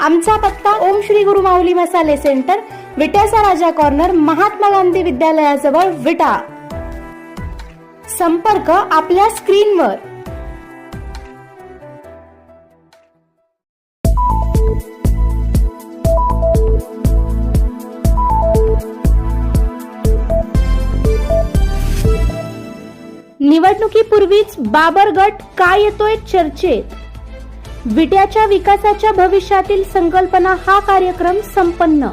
आमचा पत्ता ओम श्री गुरु माऊली मसाले सेंटर विट्याचा राजा कॉर्नर महात्मा गांधी विद्यालयाजवळ विटा. संपर्क आपल्या स्क्रीनवर. निवडणुकीपूर्वीच बाबर गट का येतोय चर्चेत? विट्याच्या विकासाच्या भविष्यातील संकल्पना हा कार्यक्रम संपन्न.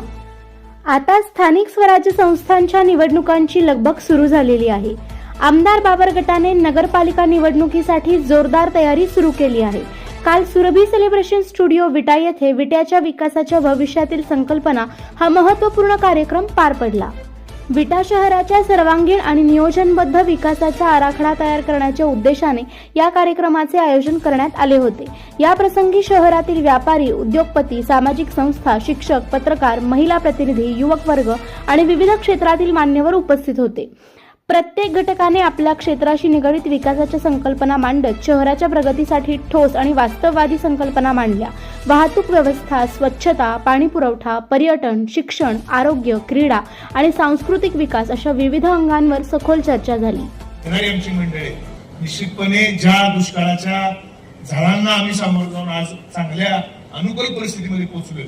आता स्थानिक स्वराज्य संस्थांच्या निवडणुकांची लगबग सुरू झालेली आहे. आमदार बाबर गटाने नगरपालिका निवडणुकीसाठी जोरदार तयारी सुरू केली आहे. काल सुरभी सेलिब्रेशन स्टुडिओ विटा येथे विट्याच्या विकासाच्या भविष्यातील संकल्पना हा महत्त्वपूर्ण कार्यक्रम पार पडला. विटा शहराच्या सर्वांगीण आणि नियोजनबद्ध विकासाचा आराखडा तयार करण्याच्या उद्देशाने या कार्यक्रमाचे आयोजन करण्यात आले होते. या प्रसंगी शहरातील व्यापारी उद्योगपती सामाजिक संस्था शिक्षक पत्रकार महिला प्रतिनिधी युवक वर्ग आणि विविध क्षेत्रातील मान्यवर उपस्थित होते. प्रत्येक घटकाने आपल्या क्षेत्राशी निगडित विकासाच्या संकल्पना मांडत शहराच्या प्रगतीसाठी ठोस आणि वास्तववादी संकल्पना मांडल्या. वाहतूक व्यवस्था स्वच्छता पाणी पुरवठा पर्यटन शिक्षण आरोग्य क्रीडा आणि सांस्कृतिक विकास अशा विविध अंगांवर सखोल चर्चा झाली. आमची मंडळी निश्चितपणे ज्या दुष्काळाच्या झाडांना आम्ही सामोरं जाऊन आज चांगल्या अनुकूल परिस्थितीमध्ये पोहोचलोय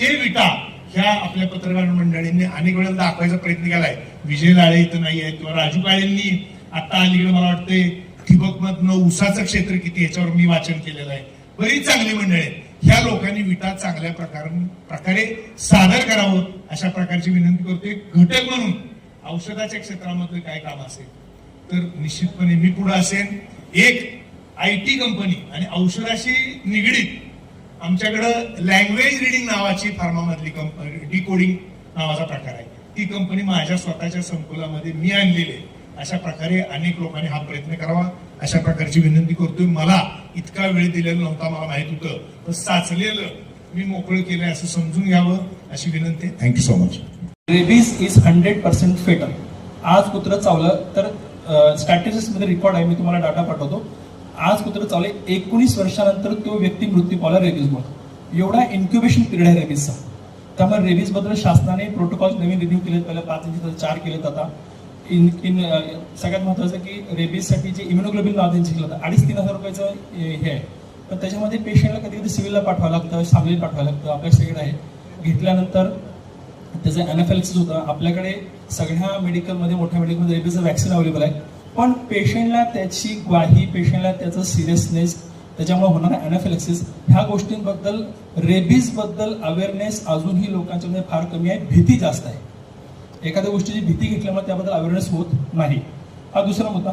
ते विटा ह्या आपल्या पत्रकार मंडळींनी अनेक वेळा दाखवायचा प्रयत्न केलाय. विजय लाळे इथं नाही आहेत किंवा राजू काळेंनी आता अलीकडे मला वाटते ठिबक मधनं उसाचं क्षेत्र किती याच्यावर मी वाचन केलेलं आहे. बरीच चांगली मंडळी आहेत. ह्या लोकांनी विटा चांगल्या प्रकार प्रकारे सादर करावं अशा प्रकारची विनंती करतोय. घटक म्हणून औषधाच्या क्षेत्रामध्ये काय काम असेल तर निश्चितपणे मी पुढे असेन. एक आय टी कंपनी आणि औषधाशी निगडीत आमच्याकडं लँग्वेज रिडिंग नावाची फार्मामधली कंपनी डिकोडिंग नावाचा प्रकार आहे. ती कंपनी माझ्या स्वतःच्या संकुलामध्ये मी आणलेली आहे. अशा प्रकारे अनेक लोकांनी हा प्रयत्न करावा. अशा प्रकारची विनंती करतोय. मला इतका वेळ दिलेला नव्हता मला माहीत होतं. पण साचलेलं मी मोकळं केलंय असं समजून घ्यावं अशी विनंती. Thank you so much rabies is hundred percent fatal आज कुत्रं चावलं तर स्टॅटिस्टिक्समध्ये रेकॉर्ड आहे. मी तुम्हाला डाटा पाठवतो. आज कुत्रं चावले एकोणीस वर्षानंतर तो व्यक्ती मृत्यू पावला रेबीजमुळे एवढा इन्क्युबेशन पिरियड आहे रेबीजचा. त्यामुळे रेबीजबद्दल शासनाने प्रोटोकॉल नवीन रिन्यू केले पहिल्या पाच इंच चार केलेत आता. इन इन सगळ्यात महत्त्वाचं की रेबीजसाठी जे इम्युनोग्लोबिन नाव त्यांची केलं होतं अडीच तीन हजार रुपयाचं हे आहे. पण त्याच्यामध्ये पेशंटला कधी कधी सिव्हिलला पाठवावं लागतं सांगलीला पाठवावं लागतं आपल्या सगळं आहे. घेतल्यानंतर त्याचं अनाफॅलिक्सिस होतं. आपल्याकडे सगळ्या मेडिकलमध्ये मोठ्या मेडिकलमध्ये रेबीजचं वॅक्सिन अवेलेबल आहे. पण पेशंटला त्याची ग्वाही पेशंटला त्याचं सिरियसनेस त्याच्यामुळे होणारा अनाफॅलिक्सिस ह्या गोष्टींबद्दल रेबीजबद्दल अवेअरनेस अजूनही लोकांच्यामध्ये फार कमी आहे. भीती जास्त आहे. एखाद्या गोष्टीची भीती घेतल्यामुळे त्याबद्दल अवेअरनेस होत नाही. हा दुसरा मुद्दा.